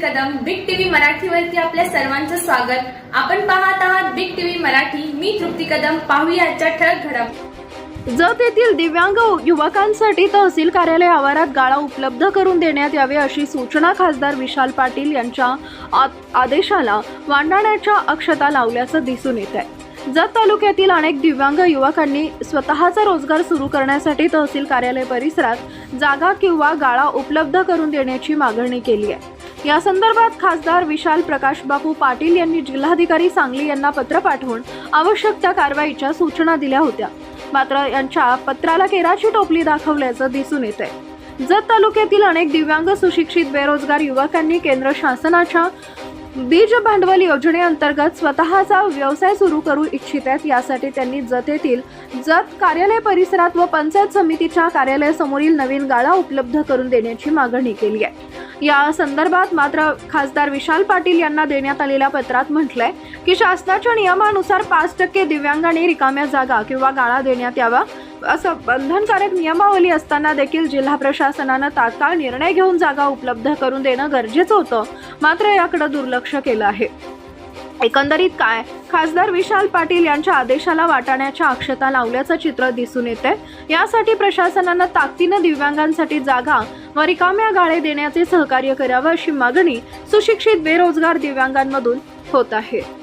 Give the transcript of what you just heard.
मराठीवरती आपल्या सर्वांचं स्वागत. आपण पाहत आहात बिग टीव्ही मराठी. मी तृप्ती कदम. पाहूया आजच्या ठळक घडामोडी जत येथील दिव्यांग युवकांसाठी तहसील कार्यालय आवारात गाळा उपलब्ध करून देण्यात यावे अशी सूचना खासदार विशाल पाटील यांच्या आ- आदेशाला वांडाण्याच्या अक्षता लावल्याचं दिसून येत आहे. जत तालुक्यातील अनेक दिव्यांग युवकांनी स्वतःचा रोजगार सुरू करण्यासाठी तहसील कार्यालय परिसरात जागा किंवा गाळा उपलब्ध करून देण्याची मागणी केली आहे. या संदर्भात खासदार विशाल प्रकाश बापू पाटील यांनी जिल्हाधिकारी सांगली यांना पत्र पाठवून आवश्यक त्या कारवाईच्या सूचना दिल्या होत्या. मात्र यांच्या पत्राला केराची टोपली दाखवल्याचं दिसून येत आहे जत तालुक्यातील अनेक दिव्यांग सुशिक्षित बेरोजगार युवकांनी केंद्र शासनाच्या बीज भांडवल योजनेअंतर्गत स्वतःचा व्यवसाय सुरू करू इच्छित आहेत. यासाठी त्यांनी जत येथील जत कार्यालय परिसरात व पंचायत समितीच्या कार्यालयासमोरील नवीन गाळा उपलब्ध करून देण्याची मागणी केली आहे. या संदर्भात मात्र खासदार विशाल पाटील यांना देण्यात आलेल्या पत्रात म्हटलंय की शासनाच्या नियमानुसार पाच टक्के दिव्यांगांनी रिकाम्या जागा किंवा गाळा देण्यात यावा. असं बंधनकारक नियमावली असताना देखील जिल्हा प्रशासनानं तात्काळ निर्णय घेऊन जागा उपलब्ध करून देणं गरजेचं होतं. मात्र याकडे दुर्लक्ष केलं आहे. एकंदरीत काय? खासदार विशाल पाटील यांच्या आदेशाला वाटाण्याच्या अक्षता लावल्याचं चित्र दिसून येते. यासाठी प्रशासनानं ताकदीनं दिव्यांगांसाठी जागा व रिकाम्या गाळे देण्याचे सहकार्य करावं अशी मागणी सुशिक्षित बेरोजगार दिव्यांगांमधून होत आहे.